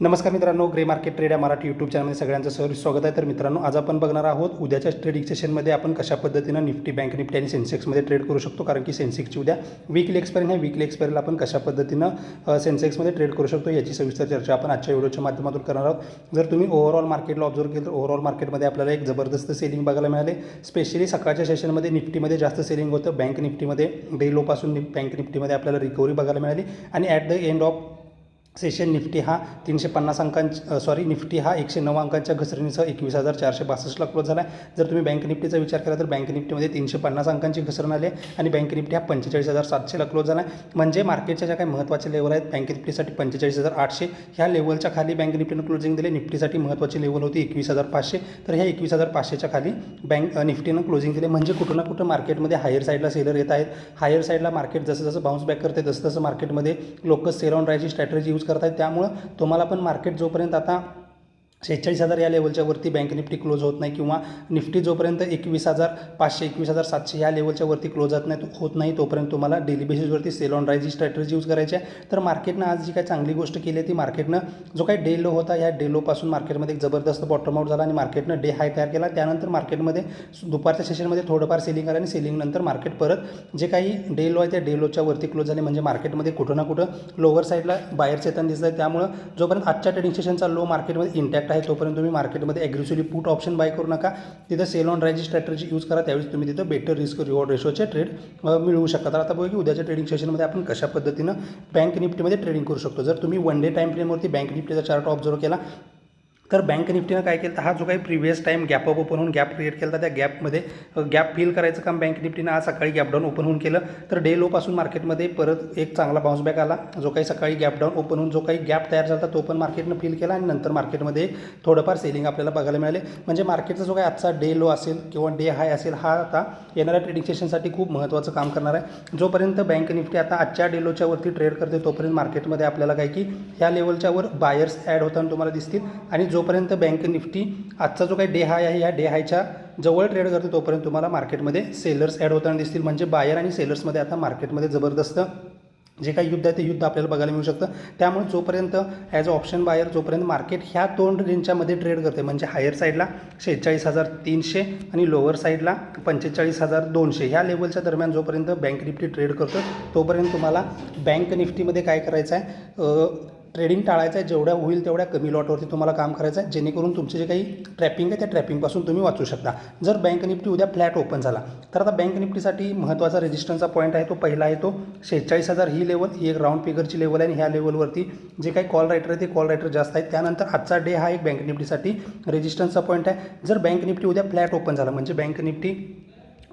नमस्कार मित्रांनो grey market trade या मराठी यूट्यूब चॅनलमध्ये सगळ्यांचं सर स्वागत आहे. तर मित्रांनो आज आपण बघणार आहोत उद्याच्या ट्रेडिंग सेशनमध्ये आपण कशा पद्धतीनं निफ्टी बँक निफ्टी आणि सेन्सेक्समध्ये ट्रेड करू शकतो. कारण की सेन्सेक्सची उद्या वीकली एक्सपायरी आहे वीकली एक्सपायरीला आपण कशा पद्धतीनं सेन्सेक्समध्ये ट्रेड करू शकतो याची सविस्तर चर्चा आपण आजच्या व्हिडिओच्या माध्यमातून करणार आहोत. जर तुम्ही ओव्हरऑल मार्केटला ऑब्झर्व केलं तर ओव्हरऑल मार्केटमध्ये आपल्याला एक जबरदस्त सेलिंग बघायला मिळाले. स्पेशली सकाळच्या सेशनमध्ये निफ्टीमध्ये जास्त सेलिंग होतं. बँक निफ्टीमध्ये डे लोपासून बँक निफ्टीमध्ये आपल्याला रिकव्हरी बघायला मिळाली. आणि at the end of session Nifty हा तीनशे पन्नास अंकां सॉरी निफ्टी हा एकशे नऊ अंकांच्या घसरणीसह एकवीस हजार चारशे बासष्टला क्लोज झाला आहे जर तुम्ही बँक निफ्टीचा विचार केला तर बँक निफ्टीमध्ये तीनशे पन्नास अंकांची घसरण आली आहे आणि बँक निफ्टी हा पंचेचाळीस हजार सातशेला क्लोज झाला आहे म्हणजे मार्केटच्या ज्या काही महत्त्वाचे लेवल आहेत बँक निफ्टीसाठी पंचेचाळीस हजार आठशे. ह्या लेवलच्या खाली बँक निफ्टीनं क्लोजिंग दिले. निफ्टीसाठी महत्त्वाची लेवल होती एकवीस हजार पाचशे. तर ह्या एकवीस हजार पाचशेच्या खाली बँक निफ्टीनं क्लोजिंग दिले. म्हणजे कुठं ना कुठं मार्केटमध्ये हायर साईडला सेलर येत आहेत. हायर साईडला मार्केट जसं जसं बाउन्स बॅक करते तसं तसं मार्केटमध्ये लोक सेल ऑन राहायची स्ट्रॅटेजी यूज करत आहेत त्यामुळं तुम्हाला पण मार्केट जोपर्यंत आता शेहेचाळीस हजार या लेवलच्या वरती बँक निफ्टी क्लोज होत नाही किंवा निफ्टी जोपर्यंत एकवीस हजार पाचशे एकवीस हजार सातशे या लेवलच्या वरती क्लोज होत नाही होत नाही तोपर्यंत तुम्हाला डेली बेसिसवरती सेल ऑन राईजची स्ट्रॅटर्जी यूज करायची आहे तर मार्केटनं आज जी काही चांगली गोष्ट केली आहे ती मार्केटनं जो काही डे लो होता या डे लोपासून मार्केटमध्ये एक जबरदस्त बॉटम आउट झाला आणि मार्केटनं डे हाय तयार केला. त्यानंतर मार्केटमध्ये दुपारच्या सेशनमध्ये थोडंफार सेलिंग आलं आणि सेलिंगनंतर मार्केट परत जे काही डे लो आहे त्या डे लोच्या वरती क्लोज झाले. म्हणजे मार्केटमध्ये कुठं ना कुठं लोअर साईडला बाहेरचं येताना दिसत आहे त्यामुळं जोपर्यंत आजच्या ट्रेडिंग सेशनचा लो मार्केटमध्ये इंटॅक्ट आहे तोपर्यंत तुम्ही मार्केटमध्ये ॲग्रेसिव्हली पुट ऑप्शन बाय करू नका. तिथं सेल ऑन रायची स्ट्रॅटर्जी यूज करा त्यावेळेस तुम्ही तिथं बेटर रिस्क रिवॉर्ड रेशोचे ट्रेड मिळवू शकता. तर आता बघू की उद्याच्या ट्रेडिंग सेशनमध्ये आपण कशा पद्धतीनं बँक निफ्टीमध्ये ट्रेडिंग करू शकतो. जर तुम्ही वन डे टाईम फ्रेमवरती बँक निफ्टीचा चार्ट ऑब्झर्व केला तर बँक निफ्टीनं काय केलं? तर हा जो काही previous time gap up open होऊन गॅप क्रिएट केला त्या गॅपमध्ये गॅप फिल करायचं काम बँक निफ्टीनं आज सकाळी गॅपडाऊन ओपन होऊन केलं. तर डे लोपासून मार्केटमध्ये परत एक चांगला बाउन्स बॅक आला. जो काही सकाळी गॅप डाऊन ओपन होऊन जो काही गॅप तयार झाला तो पण मार्केटनं फिल केला आणि नंतर मार्केटमध्ये थोडंफार सेलिंग आपल्याला बघायला मिळाले. म्हणजे मार्केटचा जो काही आजचा डे लो असेल किंवा डे हाय असेल हा आता येणाऱ्या ट्रेडिंग सेशनसाठी खूप महत्त्वाचं काम करणार आहे. जोपर्यंत बँक निफ्टी आता आजच्या डे लोच्या वरती ट्रेड करते तोपर्यंत मार्केटमध्ये आपल्याला काय की ह्या लेवलच्यावर बायर्स ॲड होताना तुम्हाला दिसतील. आणि जोपर्यंत बँक निफ्टी आजचा जो काही डे हाय आहे या डे हायच्या जवळ ट्रेड करते तोपर्यंत तुम्हाला मार्केटमध्ये सेलर्स ॲड होताना दिसतील. म्हणजे बायर आणि सेलर्समध्ये आता मार्केटमध्ये जबरदस्त जे काही युद्ध आहे ते युद्ध आपल्याला बघायला मिळू शकतं. त्यामुळे जोपर्यंत ॲज अ ऑप्शन बायर जोपर्यंत मार्केट ह्या दोन रेंजच्यामध्ये ट्रेड करते म्हणजे हायर साईडला शेहेचाळीस हजार तीनशे आणि लोअर साईडला पंचेचाळीस हजार दोनशे. ह्या लेवलच्या दरम्यान जोपर्यंत बँक निफ्टी ट्रेड करतो तोपर्यंत तुम्हाला बँक निफ्टीमध्ये काय करायचं आहे ट्रेडिंग टाळायचं आहे जेवढ्या होईल तेवढ्या कमी लॉटवरती तुम्हाला काम करायचं आहे. जेणेकरून तुमचे जे काही ट्रॅपिंग आहे त्या ट्रॅपिंगपासून तुम्ही वाचू शकता. जर बँक निफ्टी उद्या फ्लॅट ओपन झाला तर आता बँक निफ्टीसाठी महत्त्वाचा रेजिस्टन्सचा पॉईंट आहे तो पहिला आहे तो शेहेचाळीस हजार ही लेवल ही एक राऊंड फिगरची लेवल आहे आणि ह्या लेवलवरती जे काही कॉल रायटर आहे ते कॉल रायटर जास्त आहेत. त्यानंतर आजचा डे हा एक बँक निफ्टीसाठी रेजिस्टन्सचा पॉईंट आहे. जर बँक निफ्टी उद्या फ्लॅट ओपन झाला म्हणजे बँक निफ्टी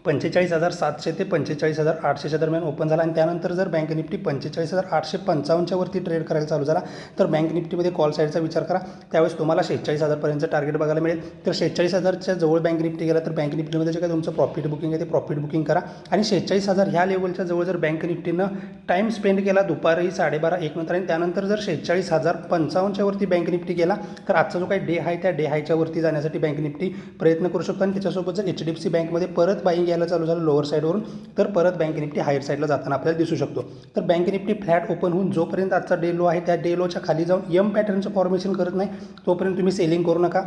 पंचेचाळीस हजार सातशे ते पंचेचाळीस हजार आठशेच्या दरम्यान ओपन झाला. आणि त्यानंतर जर बँक निफ्टी पंचेचाळीस हजार आठशे पंचावन्नच्या वरती ट्रेड करायला चालू झाला तर बँक निफ्टीमध्ये कॉल साईडचा विचार करा. त्यावेळेस तुम्हाला शेहेचाळीस हजारपर्यंतचं टार्गेट बघायला मिळेल. तर शेहेचाळीस हजारच्या जवळ बँक निफ्टी गेला तर बँक निफ्टीमध्ये जे काही तुमचं प्रॉफिट बुकिंग आहे ते प्रॉफिट बुकिंग करा. आणि शेहेचाळीस हजार ह्या लेवलच्या जवळ जर बँक निफ्टीनं टाईम स्पेंड केला दुपारी साडेबारा एक नंतर आणि त्यानंतर जर शेहेचाळीस हजार पंचावन्नच्या वरती बँक निफ्टी गेला तर आजचा जो काही डे आहे त्या डे हायच्या वरती जाण्यासाठी बँक निफ्टी प्रयत्न करू शकतो. आणि त्याच्यासोबत जर एच डी एफ सी बँकमध्ये परत बाईंग यायला चालू झालं लोअर साईडवरून तर परत बँक निफ्टी हायर साईडला जाताना आपल्याला दिसू शकतो. तर बँक निफ्टी फ्लॅट ओपन होऊन जोपर्यंत आजचा डे लो आहे त्या डे लोच्या खाली जाऊन यम पॅटर्नचं फॉर्मेशन करत नाही तोपर्यंत तुम्ही सेलिंग करू नका.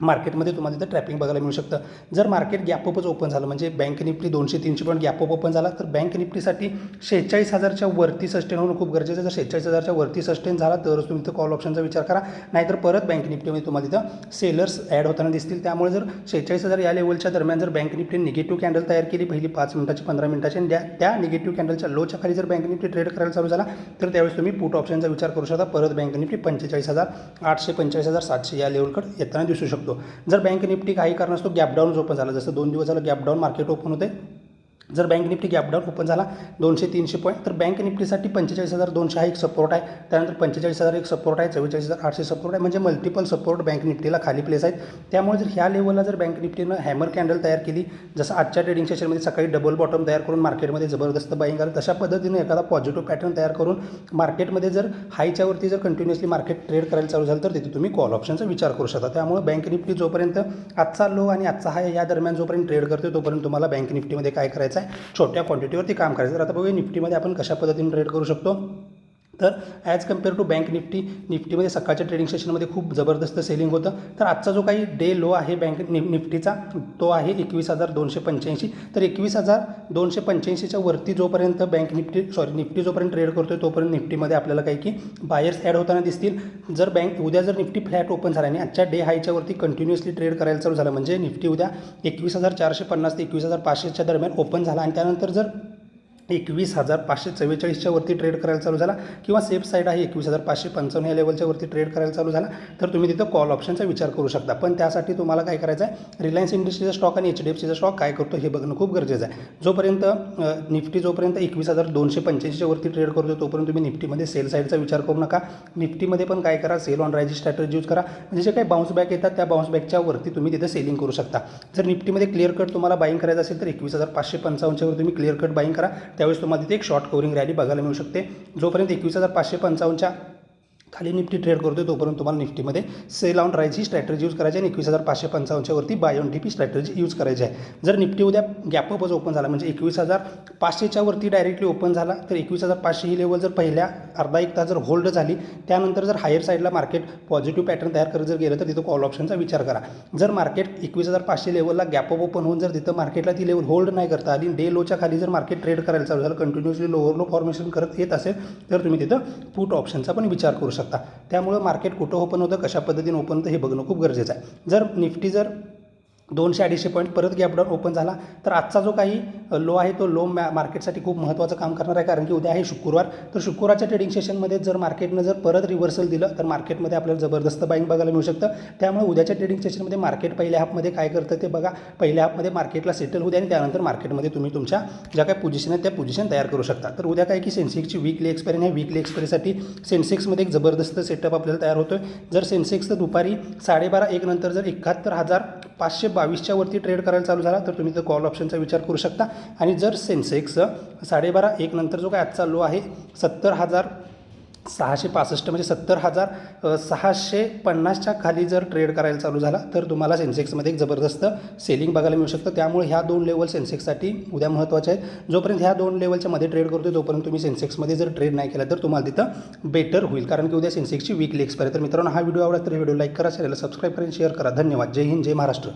मार्केटमध्ये तुम्हाला तिथं ट्रॅपिंग बघायला मिळू शकतं. जर मार्केट गॅपअपच ओपन झालं म्हणजे बँक निफ्टी दोनशे तीनशे पॉईंट गॅपअप ओपन झाला तर बँक निफ्टीसाठी शेहेचाळीस हजारच्या वरती सस्टेन होणं खूप गरजेचं आहे. जर शेहेचाळीस हजारच्या वरती सस्टेन झाला तरच तुम्ही तिथं कॉल ऑप्शनचा विचार करा. नाहीतर परत बँक निफ्टीमध्ये तुम्हाला तिथं सेलर्स ॲड होताना दिसतील. त्यामुळे जर शेहेचाळीस हजार या लेवलच्या दरम्यान जर बँक निफ्टी निगेटिव्ह कॅन्डल तयार केली पहिली पाच मिनिटाची पंधरा मिनिटाची आणि त्या त्या निगेटिव्ह कॅन्डलच्या लोच्या खाली जर बँक निफ्टी ट्रेड करायला चालू झाला तर त्यावेळेस तुम्ही पुट ऑप्शनचा विचार करू शकता. परत बँक निफ्टी पंचेचाळीस हजार आठशे पंचेचाळीस हजार सातशे या लेवलकडे येताना दिसू शकतो. जर बँक निफ्टी काही कारणास्तव गॅप डाऊन ओपन झाला जसं दोन दिवस झालं गॅप डाऊन मार्केट ओपन होते जर bank Nifty gap down open झाला दोनशे तीनशे पॉईंट तर बँक निफ्टीसाठी पंचेचाळीस हजार दोनशे हा एक सपोर्ट आहे. त्यानंतर पंचेचाळीस हजार एक सपोर्ट आहे चव्वेचाळीस हजार आठशे सपोर्ट आहे. म्हणजे मल्टिपल सपोर्ट बँक निफ्टीला खाली प्लेस आहेत. त्यामुळे जर ह्या लेवलला जर बँक निफ्टीनं हॅमर कॅन्डल तयार केली जसं आजच्या ट्रेडिंग सेशनमध्ये सकाळी डबल बॉटम तयार करून मार्केटमध्ये जबरदस्त बाईंग आलं तशा पद्धतीने एखादा पॉझिटिव्ह पॅटर्न तयार करून मार्केटमध्ये जर हायच्यावरती जर कंटिन्युअसली मार्केट ट्रेड करायला चालू झालं तर तिथे तुम्ही कॉल ऑप्शनचा विचार करू शकता. त्यामुळे बँक निफ्टी जोपर्यंत आजचा लो आणि आजचा हाय या दरम्यान जोपर्यंत ट्रेड करते तोपर्यंत तुम्हाला बँक निफ्टीमध्ये काय करायचं आहे. छोट्या क्वांटिटीवरती काम करायचं तर आता बघूया निफ्टीमध्ये आपण कशा पद्धतीने ट्रेड करू शकतो? तर as compare to bank Nifty निफ्टीमध्ये सकाळच्या ट्रेडिंग सेशनमध्ये खूप जबरदस्त सेलिंग होतं. तर आजचा जो काही डे लो आहे बँक नि निफ्टीचा तो आहे एकवीस हजार दोनशे पंच्याऐंशी. तर एकवीस हजार दोनशे पंच्याऐंशीच्या वरती जोपर्यंत बँक निफ्टी सॉरी निफ्टी जोपर्यंत ट्रेड करतो आहे तोपर्यंत निफ्टीमध्ये आपल्याला काही की बायर्स ॲड होताना दिसतील. जर बँक उद्या जर निफ्टी फ्लॅट ओपन झाला आणि आजच्या डे हायच्यावरती कंटिन्युअसली ट्रेड करायला चालू झालं म्हणजे निफ्टी उद्या एकवीस हजार चारशे पन्नास ते एकवीस हजार पाचशेच्या दरम्यान ओपन झाला आणि त्यानंतर जर एकवीस हजार पाचशे चव्वेचाळीसच्या वरती ट्रेड करायला चालू झाला किंवा सेफ साईड आहे एकवीस हजार पाचशे पंचावन्न या लेवलच्या वरती ट्रेड करायला चालू झाला. तर तुम्ही तिथं कॉल ऑप्शनचा विचार करू शकता. पण त्यासाठी तुम्हाला काय करायचं आहे? रिलायन्स इंडस्ट्रीचा स्टॉक आणि एच डी एफ सीचा स्टॉक काय करतो हे बघणं खूप गरजेचं आहे. जोपर्यंत निफ्टी जोपर्यंत एकवीस हजार दोनशे पंच्याऐंशीच्या वरती ट्रेड करतो तोपर्यंत तुम्ही निफ्टीमध्ये सेल साईडचा विचार करू नका. निफ्टीमध्ये पण काय करा? सेल ऑन रायची स्ट्रॅटर्जी यूज करा. म्हणजे जे काही बाउन्स बॅक येतात त्या बाउन्स बॅकच्या वरती तुम्ही तिथे सेलिंग करू शकता. जर निफ्टीमध्ये क्लिअर कट तुम्हाला बाईंग करायचं असेल तर एकवीस हजार पाचशे पंचावन्नच्या वर तुम्ही क्लिअर कट बाईंग करा. त्यावेळेस तुम्हाला तिथे एक शॉर्ट कवरिंग रॅली बघायला मिळू शकते. जोपर्यंत एकवीस हजार पाचशे पंचावन्नच्या खाली निफ्टी ट्रेड करतो तोपर्यंत तुम्हाला निफ्टीमध्ये सेल ऑन रायझी स्ट्रॅटर्जी यूज करायची आहे आणि एकवीस हजार पाचशे पंचावन्नच्यावरती buy on T P use करायची आहे. जर निफ्टी उद्या गॅपअपच ओपन झाला म्हणजे एकवीस हजार पाचशेच्या वरती डायरेक्टली ओपन झाला तर एकवीस हजार पाचशे ही लेवल जर पहिल्या अर्धा एक तास जर होल्ड झाली त्यानंतर जर हायर साईडला मार्केट पॉझिटिव्ह पॅटर्न तयार करत जर गेलं तर तिथं कॉल ऑप्शनचा विचार करा. जर मार्केट एकवीस हजार पाचशे लेवलला गॅपअप ओपन होऊन जर तिथं मार्केटला ती लेवल होल्ड नाही करता आली डे लोच्या खाली जर मार्केट ट्रेड करायला चालू झालं कंटिन्युअसली लोअर लो फॉर्मेशन करत येत असेल तर तुम्ही तिथं पुट ऑप्शनचा पण विचार करू शकता. त्यामुळं मार्केट कुठं ओपन होतं कशा पद्धतीने ओपन होतं हे बघणं खूप गरजेचं आहे. जर निफ्टी जर दोनशे अडीचशे पॉईंट परत गॅपडाऊन ओपन झाला. तर आजचा जो काही लो आहे तो लो मॅ मार्केटसाठी खूप महत्त्वाचं काम करणार आहे. कारण की उद्या आहे शुक्रवार. तर शुक्रवारच्या ट्रेडिंग सेशनमध्ये जर मार्केटनं जर परत रिव्हर्सल दिलं तर मार्केटमध्ये आपल्याला जबरदस्त बाईंग बघायला मिळू शकतं. त्यामुळे उद्याच्या ट्रेडिंग सेशनमध्ये मार्केट पहिल्या हाफमध्ये काय करतं ते बघा. पहिल्या हाफमध्ये मार्केटला सेटल होऊ द्या आणि त्यानंतर मार्केटमध्ये तुम्ही तुमच्या ज्या काही पोझिशन आहेत त्या पोझिशन तयार करू शकता. तर उद्या काय की सेन्सेक्सची वीकली एक्सपायरी आहे वीकली एक्सपायरीसाठी सेन्सेक्समध्ये एक जबरदस्त सेटअप आपल्याला तयार होतो आहे जर सेन्सेक्स दुपारी साडेबारा एक नंतर जर एकाहत्तर हजार पाचशे बावीसच्या वरती ट्रेड करायला चालू झाला तर तुम्ही तर कॉल ऑप्शनचा विचार करू शकता. आणि जर सेन्सेक्स साडेबारा एक नंतर जो काय आजचा लो आहे सत्तर हजार सहाशे पासष्ट म्हणजे सत्तर हजार सहाशे पन्नासच्या खाली जर ट्रेड करायला चालू झाला तर तुम्हाला सेन्सेक्समध्ये एक जबरदस्त सेलिंग बघायला मिळू शकतं. त्यामुळे ह्या दोन लेवल सेन्सेक्ससाठी उद्या महत्त्वाचे आहेत. जोपर्यंत ह्या दोन लेवलच्या मध्ये ट्रेड करतो तोपर्यंत तुम्ही सेन्सेक्समध्ये जर ट्रेड नाही केला तर तुम्हाला तिथं बेटर होईल. कारण की उद्या सेन्सेक्सची वीकली एक्सपायर तर मित्रांनो हा व्हिडिओ आवडला तर व्हिडिओ लाईक करा चॅनलला सबस्क्राईब करा शेअर करा. धन्यवाद. जय हिंद जय महाराष्ट्र.